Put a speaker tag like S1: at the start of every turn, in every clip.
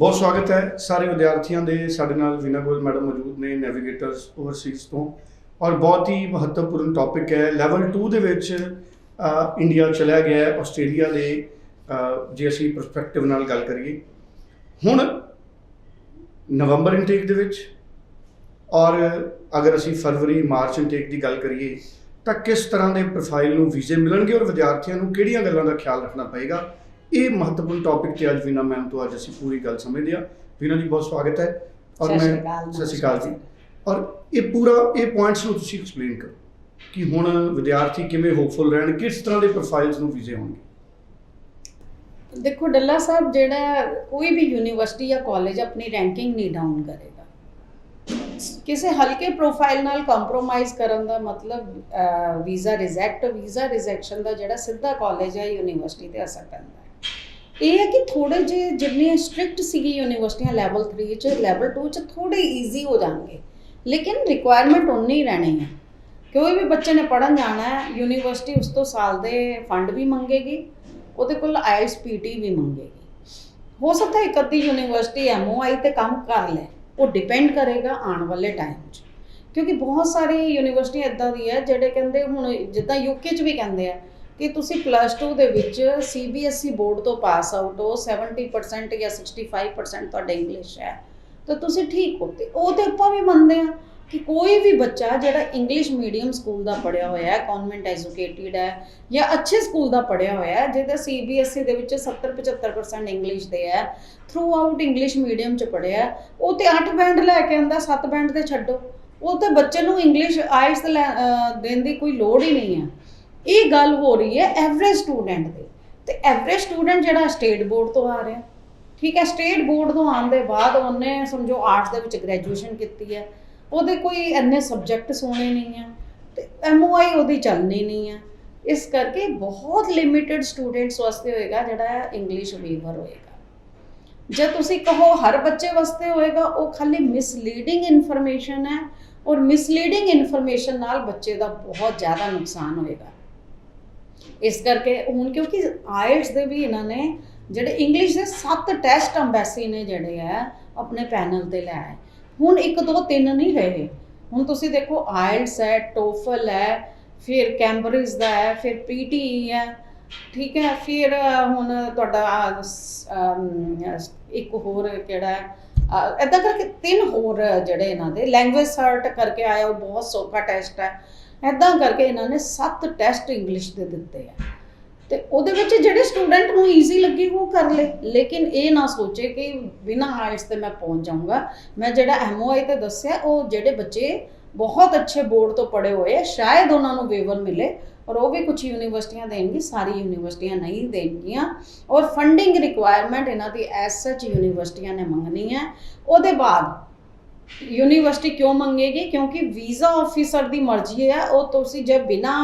S1: ਬਹੁਤ ਸਵਾਗਤ ਹੈ ਸਾਰੇ ਵਿਦਿਆਰਥੀਆਂ ਦੇ, ਸਾਡੇ ਨਾਲ ਵੀਨਾ ਗੋਇਲ ਮੈਡਮ ਮੌਜੂਦ ਨੇ ਨੈਵੀਗੇਟਰਸ ਓਵਰਸੀਜ਼ ਤੋਂ। ਔਰ ਬਹੁਤ ਹੀ ਮਹੱਤਵਪੂਰਨ ਟੌਪਿਕ ਹੈ ਲੈਵਲ 2 ਦੇ ਵਿੱਚ ਇੰਡੀਆ ਚਲਾ ਗਿਆ ਹੈ ਆਸਟ੍ਰੇਲੀਆ ਦੇ ਜੇ ਅਸੀਂ ਪਰਸਪੈਕਟਿਵ ਨਾਲ ਗੱਲ ਕਰੀਏ। ਹੁਣ ਨਵੰਬਰ ਇਨਟੇਕ ਦੇ ਵਿੱਚ, ਔਰ ਅਗਰ ਅਸੀਂ ਫਰਵਰੀ, ਮਾਰਚ ਇਨਟੇਕ ਦੀ ਗੱਲ ਕਰੀਏ, ਤਾਂ ਕਿਸ ਤਰ੍ਹਾਂ ਦੇ ਪ੍ਰੋਫਾਈਲ ਨੂੰ ਵੀਜ਼ੇ ਮਿਲਣਗੇ ਔਰ ਵਿਦਿਆਰਥੀਆਂ ਨੂੰ ਕਿਹੜੀਆਂ ਗੱਲਾਂ ਦਾ ਖਿਆਲ ਰੱਖਣਾ ਪਏਗਾ? ਇਹ ਮਹੱਤਵਪੂਰਨ ਟੌਪਿਕ ਤੇ ਅੱਜ ਵੀਨਾ ਮੈਮ ਤੋਂ ਅੱਜ ਅਸੀਂ ਪੂਰੀ ਗੱਲ ਸਮਝਦੇ ਹਾਂ। ਵੀਨਾ ਜੀ ਬਹੁਤ ਸਵਾਗਤ ਹੈ। ਔਰ ਮੈਂ ਸਤਿ ਸ਼੍ਰੀ ਅਕਾਲ ਜੀ। ਔਰ ਇਹ ਪੂਰਾ ਇਹ ਪੁਆਇੰਟਸ ਨੂੰ ਤੁਸੀਂ ਐਕਸਪਲੇਨ ਕਰੋ ਕਿ ਹੁਣ ਵਿਦਿਆਰਥੀ ਕਿਵੇਂ ਹੋਪਫੁਲ ਰਹਿਣ ਕਿਸ ਤਰ੍ਹਾਂ ਦੇ ਪ੍ਰੋਫਾਈਲਸ ਨੂੰ ਵੀਜ਼ੇ ਹੋਣਗੇ।
S2: ਦੇਖੋ ਡੱਲਾ ਸਾਹਿਬ ਜਿਹੜਾ ਕੋਈ ਵੀ ਯੂਨੀਵਰਸਿਟੀ ਜਾਂ ਕਾਲਜ ਆਪਣੀ ਰੈਂਕਿੰਗ ਨਹੀਂ ਡਾਊਨ ਕਰੇਗਾ। ਕਿਸੇ ਹਲਕੇ ਪ੍ਰੋਫਾਈਲ ਨਾਲ ਕੰਪਰੋਮਾਈਜ਼ ਕਰਨ ਦਾ ਮਤਲਬ ਵੀਜ਼ਾ ਰਿਜੈਕਟ ਵੀਜ਼ਾ ਰਿਜੈਕਸ਼ਨ ਦਾ ਜਿਹੜਾ ਸਿੱਧਾ ਕਾਲਜ ਜਾਂ ਯੂਨੀਵਰਸਿਟੀ ਤੇ ਅਸਰ ਪੈਂਦਾ। ਇਹ ਹੈ ਕਿ ਥੋੜੇ ਜਿਹੇ ਜਿੰਨੀਆਂ ਸਟ੍ਰਿਕਟ ਸੀਗੀ ਯੂਨੀਵਰਸਿਟੀਆਂ ਲੈਵਲ 3 ਚ ਲੈਵਲ 2 ਚ ਥੋੜੇ ਈਜ਼ੀ ਹੋ ਜਾਣਗੇ। ਲੇਕਿਨ ਰਿਕੁਆਇਰਮੈਂਟ ਉਨੀ ਹੀ ਰਹਿਣੀ ਹੈ। ਕੋਈ ਵੀ ਬੱਚੇ ਨੇ ਪੜਨ ਜਾਣਾ ਹੈ, ਯੂਨੀਵਰਸਿਟੀ ਉਸ ਤੋਂ ਸਾਲ ਦੇ ਫੰਡ ਵੀ ਮੰਗੇਗੀ, ਉਹਦੇ ਕੋਲ ਆਈਐਲਟਸ ਪੀਟੀ ਵੀ ਮੰਗੇਗੀ। ਹੋ ਸਕਦਾ ਹੈ ਇੱਕ ਅੱਧੀ ਯੂਨੀਵਰਸਿਟੀ ਐਮਓਆਈ ਤੇ ਕੰਮ ਕਰ ਲੈ, ਉਹ ਡਿਪੈਂਡ ਕਰੇਗਾ ਆਉਣ ਵਾਲੇ ਟਾਈਮ 'ਚ। ਕਿਉਂਕਿ ਬਹੁਤ ਸਾਰੀ ਯੂਨੀਵਰਸਿਟੀ ਇਦਾਂ ਦੀ ਹੈ, ਜਿਹੜੇ ਕਹਿੰਦੇ ਹੁਣ ਜਿੱਦਾਂ ਯੂਕੇ 'ਚ ਵੀ ਕਹਿੰਦੇ ਆ ਕਿ ਤੁਸੀਂ ਪਲੱਸ 2 ਦੇ ਵਿੱਚ ਸੀਬੀਐਸਈ ਬੋਰਡ ਤੋਂ ਪਾਸ ਆਊਟ ਹੋ 70% ਜਾਂ 65% ਤੁਹਾਡਾ ਇੰਗਲਿਸ਼ ਹੈ। ਤਾਂ ਤੁਸੀਂ ਠੀਕ ਹੋ ਤੇ ਉਹ ਤੇ ਆਪਾਂ ਵੀ ਮੰਨਦੇ ਆ ਕਿ ਕੋਈ ਵੀ ਬੱਚਾ ਜਿਹੜਾ ਇੰਗਲਿਸ਼ ਮੀਡੀਅਮ ਸਕੂਲ ਦਾ ਪੜਿਆ ਹੋਇਆ ਹੈ ਕਨਵੈਂਟ ਐਜੂਕੇਟਿਡ ਹੈ ਜਾਂ ਅੱਛੇ ਸਕੂਲ ਦਾ ਪੜਿਆ ਹੋਇਆ ਹੈ, ਜਿਹਦਾ ਸੀਬੀਐਸਈ ਦੇ ਵਿੱਚ 70 75% ਇੰਗਲਿਸ਼ ਦੇ ਹੈ ਥਰੂ ਆਊਟ ਇੰਗਲਿਸ਼ ਮੀਡੀਅਮ ਚ ਪੜਿਆ ਉਹ ਤੇ 8 ਬੈਂਡ ਲੈ ਕੇ ਆਂਦਾ 7 ਬੈਂਡ ਤੇ ਛੱਡੋ। ਉਹ ਤੇ ਬੱਚੇ ਨੂੰ ਇੰਗਲਿਸ਼ ਆਇਲਸ ਦੇਣ ਦੀ ਕੋਈ ਲੋੜ ਹੀ ਨਹੀਂ ਹੈ। ਇਹ ਗੱਲ ਹੋ ਰਹੀ ਹੈ ਐਵਰੇਜ ਸਟੂਡੈਂਟ ਦੀ ਤੇ ਐਵਰੇਜ ਸਟੂਡੈਂਟ ਜਿਹੜਾ ਸਟੇਟ ਬੋਰਡ ਤੋਂ ਆ ਰਿਹਾ। ਠੀਕ ਹੈ ਸਟੇਟ ਬੋਰਡ ਤੋਂ ਆਉਣ ਦੇ ਬਾਅਦ ਉਹਨੇ ਸਮਝੋ ਆਰਟਸ ਦੇ ਵਿੱਚ ਗ੍ਰੈਜੂਏਸ਼ਨ ਕੀਤੀ ਹੈ। ਉਹਦੇ ਕੋਈ ਇੰਨੇ ਸਬਜੈਕਟਸ ਹੋਣੇ ਨਹੀਂ ਆ ਤੇ ਐਮਓਆਈ ਉਹਦੀ ਚੱਲਣੀ ਨਹੀਂ ਆ ਇਸ ਕਰਕੇ ਬਹੁਤ ਲਿਮਿਟਿਡ ਸਟੂਡੈਂਟਸ ਵਾਸਤੇ ਹੋਏਗਾ ਜਿਹੜਾ ਇੰਗਲਿਸ਼ ਵੀਵਰ ਹੋਏਗਾ। ਜੇ ਤੁਸੀਂ ਕਹੋ ਹਰ ਬੱਚੇ ਵਾਸਤੇ ਹੋਏਗਾ, ਉਹ ਖਾਲੀ ਮਿਸਲੀਡਿੰਗ ਇਨਫੋਰਮੇਸ਼ਨ ਹੈ ਔਰ ਮਿਸਲੀਡਿੰਗ ਇਨਫੋਰਮੇਸ਼ਨ ਨਾਲ ਬੱਚੇ ਦਾ ਬਹੁਤ ਜ਼ਿਆਦਾ ਨੁਕਸਾਨ ਹੋਏਗਾ। ਇਸ ਕਰਕੇ ਹੁਣ ਕਿਉਂਕਿ ਆਇਲਟਸ ਦੇ ਵੀ ਇਹਨਾਂ ਨੇ ਜਿਹੜੇ ਇੰਗਲਿਸ਼ ਦੇ 7 ਟੈਸਟ ਅੰਬੈਸੀ ਨੇ ਜਿਹੜੇ ਆ, ਆਪਣੇ ਪੈਨਲ ਤੇ ਲੈ ਆਏ। ਹੁਣ 1 2 3 ਨਹੀਂ ਰਹੇ। ਹੁਣ ਤੁਸੀਂ ਦੇਖੋ ਆਇਲਟਸ ਹੈ ਟੋਫਲ ਹੈ, ਫਿਰ ਕੈਂਬਰਿਜ ਦਾ ਹੈ, ਫਿਰ ਪੀਟੀ ਹੈ, ਠੀਕ ਹੈ, ਫਿਰ ਹੁਣ ਤੁਹਾਡਾ ਇੱਕ ਹੋਰ ਕਿਹੜਾ ਹੈ? ਇਦਾਂ ਕਰਕੇ ਤਿੰਨ ਹੋਰ ਜਿਹੜੇ ਇਹਨਾਂ ਦੇ ਲੈਂਗੁਏਜ ਸਰਟ ਕਰਕੇ ਆਇਆ, ਉਹ ਬਹੁਤ ਸੌਖਾ ਟੈਸਟ ਹੈ। ਇਦਾਂ ਕਰਕੇ ਇਹਨਾਂ ਨੇ 7 ਟੈਸਟ ਇੰਗਲਿਸ਼ ਦੇ ਦਿੱਤੇ ਆ। ਤੇ ਉਹਦੇ ਵਿੱਚ ਜਿਹੜੇ ਸਟੂਡੈਂਟ ਨੂੰ ਈਜ਼ੀ ਲੱਗੀ ਉਹ ਕਰ ਲੇ। ਲੇਕਿਨ ਇਹ ਨਾ ਸੋਚੇ ਕਿ ਬਿਨਾਂ ਆਇਲਟਸ ਤੇ ਮੈਂ ਪਹੁੰਚ ਜਾਊਂਗਾ। ਮੈਂ ਜਿਹੜਾ ਐਮਓਆਈ ਤੇ ਦੱਸਿਆ, ਉਹ ਜਿਹੜੇ ਬੱਚੇ ਬਹੁਤ ਅੱਛੇ ਬੋਰਡ ਤੋਂ ਪੜ੍ਹੇ ਹੋਏ ਆ, ਸ਼ਾਇਦ ਉਹਨਾਂ ਨੂੰ ਵੇਵਰ ਮਿਲੇ। ਔਰ ਉਹ ਵੀ ਕੁਝ ਯੂਨੀਵਰਸਿਟੀਆਂ ਦੇਣਗੀ, ਸਾਰੀ ਯੂਨੀਵਰਸਿਟੀਆਂ ਨਹੀਂ ਦੇਣਗੀਆਂ। ਔਰ ਫੰਡਿੰਗ ਰਿਕੁਆਇਰਮੈਂਟ ਇਹਨਾਂ ਦੀ ਐਸ ਸੱਚ ਯੂਨੀਵਰਸਿਟੀਆਂ ਨੇ ਮੰਗਣੀ ਹੈ। ਉਹਦੇ ਬਾਅਦ ਯੂਨੀਵਰਸਿਟੀ ਕਿਉਂ ਮੰਗੇਗੀ? ਕਿਉਂਕਿ ਵੀਜ਼ਾ ਆਫੀਸਰ ਦੀ ਮਰਜ਼ੀ ਹੈ, ਉਹ ਤੁਸੀਂ ਜੇ ਬਿਨਾ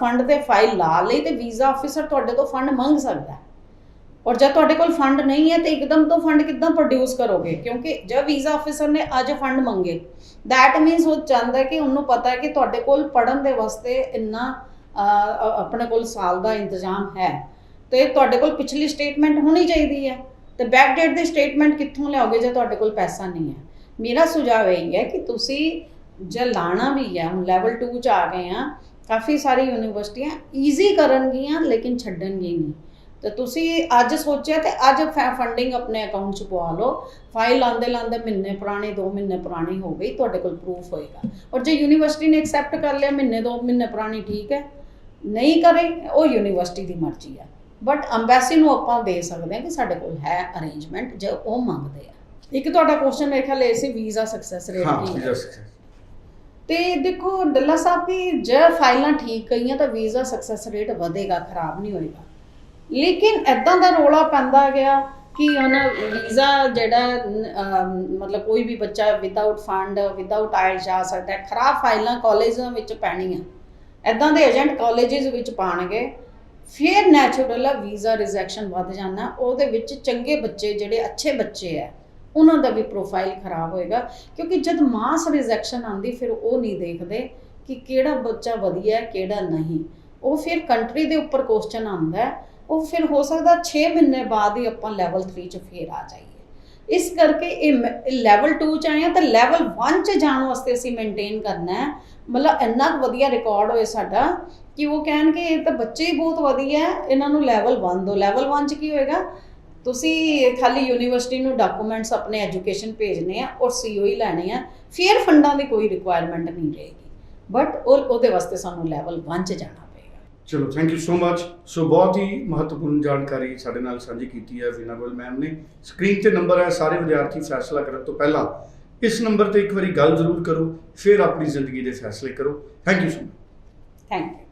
S2: ਫੰਡ ਦੇ ਫਾਈਲ ਲਾ ਲਈ ਤੇ ਵੀਜ਼ਾ ਆਫੀਸਰ ਤੁਹਾਡੇ ਤੋਂ ਫੰਡ ਮੰਗ ਸਕਦਾ ਔਰ ਜਦ ਤੁਹਾਡੇ ਕੋਲ ਫੰਡ ਨਹੀਂ ਹੈ ਤੇ ਇੱਕਦਮ ਤੋਂ ਫੰਡ ਕਿੱਦਾਂ ਪ੍ਰੋਡਿਊਸ ਕਰੋਗੇ? ਕਿਉਂਕਿ ਜਦ ਵੀਜ਼ਾ ਆਫੀਸਰ ਨੇ ਅੱਜ ਫੰਡ ਮੰਗੇ ਦੈਟ ਮੀਨਸ ਉਹ ਚਾਹੁੰਦਾ ਕਿ ਉਹਨੂੰ ਪਤਾ ਹੈ ਕਿ ਤੁਹਾਡੇ ਕੋਲ ਪੜਨ ਦੇ ਵਾਸਤੇ ਇੰਨਾ ਆਪਣੇ ਕੋਲ ਸਾਲ ਦਾ ਇੰਤਜ਼ਾਮ ਹੈ। ਤੇ ਤੁਹਾਡੇ ਕੋਲ ਪਿਛਲੀ ਸਟੇਟਮੈਂਟ ਹੋਣੀ ਚਾਹੀਦੀ ਹੈ। ਤੇ ਬੈਕ ਡੇਟ ਦੀ ਸਟੇਟਮੈਂਟ ਕਿੱਥੋਂ ਲਿਆਓਗੇ ਜੇ ਤੁਹਾਡੇ ਕੋਲ ਪੈਸਾ ਨਹੀਂ ਹੈ? ਮੇਰਾ ਸੁਝਾਅ ਇਹ ਹੈ ਕਿ ਤੁਸੀਂ ਜੇ ਲਾਣਾ ਵੀ ਹੈ ਹੁਣ ਲੈਵਲ 2 ਚ ਆ ਗਏ ਆ, ਕਾਫੀ ਸਾਰੀ ਯੂਨੀਵਰਸਿਟੀਆਂ ਈਜ਼ੀ ਕਰਨਗੀਆਂ, ਲੇਕਿਨ ਛੱਡਣਗੀਆਂ ਨਹੀਂ। ਤੇ ਤੁਸੀਂ ਅੱਜ ਸੋਚਿਆ ਤੇ ਅੱਜ ਫੰਡਿੰਗ ਆਪਣੇ ਅਕਾਊਂਟ 'ਚ ਪਵਾ ਲਓ। ਫਾਈਲ ਲਾਂਦੇ ਲਾਂਦੇ ਮਹੀਨੇ ਪੁਰਾਣੀ 2 ਮਹੀਨੇ ਪੁਰਾਣੀ ਹੋ ਗਈ ਤੁਹਾਡੇ ਕੋਲ ਪ੍ਰੂਫ ਹੋਏਗਾ। ਔਰ ਜੇ ਯੂਨੀਵਰਸਿਟੀ ਨੇ ਐਕਸੈਪਟ ਕਰ ਲਿਆ, ਮਹੀਨੇ 2 ਮਹੀਨੇ ਪੁਰਾਣੀ ਠੀਕ ਹੈ। ਨਹੀਂ ਕਰੇ, ਉਹ ਯੂਨੀਵਰਸਿਟੀ ਦੀ ਮਰਜ਼ੀ ਹੈ। ਬਟ ਅੰਬੈਸੀ ਨੂੰ ਆਪਾਂ ਦੇ ਸਕਦੇ ਹਾਂ ਕਿ ਸਾਡੇ ਕੋਲ ਹੈ ਅਰੇਂਜਮੈਂਟ ਜੇ ਉਹ ਮੰਗਦੇ ਆ। ਇੱਕ ਤੁਹਾਡਾ ਕੁਐਸਚਨ ਮੇਰੇ ਖਿਆਲ ਇਹ ਸੀ ਵੀਜ਼ਾ ਸਕਸੈਸ ਰੇਟ
S1: ਹਾਂ
S2: ਕੀ ਹੈ?
S1: ਵੀਜ਼ਾ ਸਕਸੈਸ
S2: ਤੇ ਦੇਖੋ ਡੱਲਾ ਸਾਹਿਬ ਵੀ ਜੇ ਫਾਈਲਾਂ ਠੀਕ ਗਈਆਂ ਤਾਂ ਵੀਜ਼ਾ ਸਕਸੈਸ ਰੇਟ ਵਧੇਗਾ ਖਰਾਬ ਨਹੀਂ ਹੋਏਗਾ। ਲੇਕਿਨ ਐਦਾਂ ਦਾ ਰੋਲਾ ਪੈਂਦਾ ਗਿਆ ਕਿ ਹੁਣ ਵੀਜ਼ਾ ਜਿਹੜਾ ਅਮ, ਮਤਲਬ ਕੋਈ ਵੀ ਬੱਚਾ ਵਿਦਆਊਟ ਫੰਡ ਵਿਦਆਊਟ ਆਇਲ ਜਾ ਸਕਦਾ ਹੈ ਖਰਾਬ ਫਾਈਲਾਂ ਕਾਲਜਾਂ ਵਿੱਚ ਪੈਣੀਆਂ। ਐਦਾਂ ਦੇ ਏਜੰਟ ਕਾਲਜਸ ਵਿੱਚ ਪਾਣਗੇ ਫਿਰ ਨੈਚੁਰਲ ਆ ਵੀਜ਼ਾ ਰਿਜੈਕਸ਼ਨ ਵੱਧ ਜਾਣਾ ਉਹਦੇ ਵਿੱਚ ਚੰਗੇ ਬੱਚੇ ਜਿਹੜੇ ਅੱਛੇ ਬੱਚੇ ਆ ਉਹਨਾਂ ਦਾ ਵੀ ਪ੍ਰੋਫਾਈਲ ਖਰਾਬ ਹੋਏਗਾ, ਕਿਉਂਕਿ ਜਦ ਮਾਸ ਰਿਜੈਕਸ਼ਨ ਆਂਦੀ ਫਿਰ ਉਹ ਨਹੀਂ ਦੇਖਦੇ ਕਿ ਕਿਹੜਾ ਬੱਚਾ ਵਧੀਆ ਹੈ, ਕਿਹੜਾ ਨਹੀਂ। ਉਹ ਫਿਰ ਕੰਟਰੀ ਦੇ ਉੱਪਰ ਕੁਐਸਚਨ ਆਂਦਾ ਉਹ ਫਿਰ ਹੋ ਸਕਦਾ 6 ਮਹੀਨੇ ਬਾਅਦ ਹੀ ਆਪਾਂ ਲੈਵਲ 3 ਚ ਫੇਰ ਆ ਜਾਈਏ। ਇਸ ਕਰਕੇ ਇਹ ਲੈਵਲ 2 ਚ ਆਏ ਆ ਤਾਂ ਲੈਵਲ 1 ਚ ਜਾਣ ਵਾਸਤੇ ਅਸੀਂ ਮੇਨਟੇਨ ਕਰਨਾ ਹੈ। ਮਤਲਬ ਇੰਨਾ ਕੁ ਵਧੀਆ ਰਿਕਾਰਡ ਹੋਏ ਸਾਡਾ ਕਿ ਉਹ ਕਹਿਣਗੇ ਇਹ ਤਾਂ ਬੱਚੇ ਹੀ ਬਹੁਤ ਵਧੀਆ ਇਹਨਾਂ ਨੂੰ ਲੈਵਲ 1 ਦੋ। ਲੈਵਲ 1 ਚ ਕੀ ਹੋਏਗਾ? ਤੁਸੀਂ ਖਾਲੀ ਯੂਨੀਵਰਸਿਟੀ ਨੂੰ ਡਾਕੂਮੈਂਟਸ ਆਪਣੇ ਐਜੂਕੇਸ਼ਨ ਭੇਜਨੇ ਆ ਔਰ ਸੀਓ ਹੀ ਲੈਣੇ ਆ ਫਿਰ ਫੰਡਾਂ ਦੀ ਕੋਈ ਰਿਕੁਆਇਰਮੈਂਟ ਨਹੀਂ ਰਹੇਗੀ। ਬਟ ਉਹ ਉਹਦੇ ਵਾਸਤੇ ਸਾਨੂੰ ਲੈਵਲ 1 ਚ ਜਾਣਾ ਪਏਗਾ।
S1: ਚਲੋ thank you so much so ਬਹੁਤ ਹੀ ਮਹੱਤਵਪੂਰਨ ਜਾਣਕਾਰੀ ਸਾਡੇ ਨਾਲ ਸਾਂਝੀ ਕੀਤੀ ਹੈ ਵੀਨਾ ਗੋਇਲ ਮੈਮ ਨੇ। ਸਕਰੀਨ ਤੇ ਨੰਬਰ ਹੈ ਸਾਰੇ ਵਿਦਿਆਰਥੀ ਫੈਸਲਾ ਕਰਨ ਤੋਂ ਪਹਿਲਾਂ ਇਸ ਨੰਬਰ ਤੇ ਇੱਕ ਵਾਰੀ ਗੱਲ ਜ਼ਰੂਰ ਕਰੋ ਫਿਰ ਆਪਣੀ ਜ਼ਿੰਦਗੀ ਦੇ ਫੈਸਲੇ ਕਰੋ। Thank you so much
S2: thank you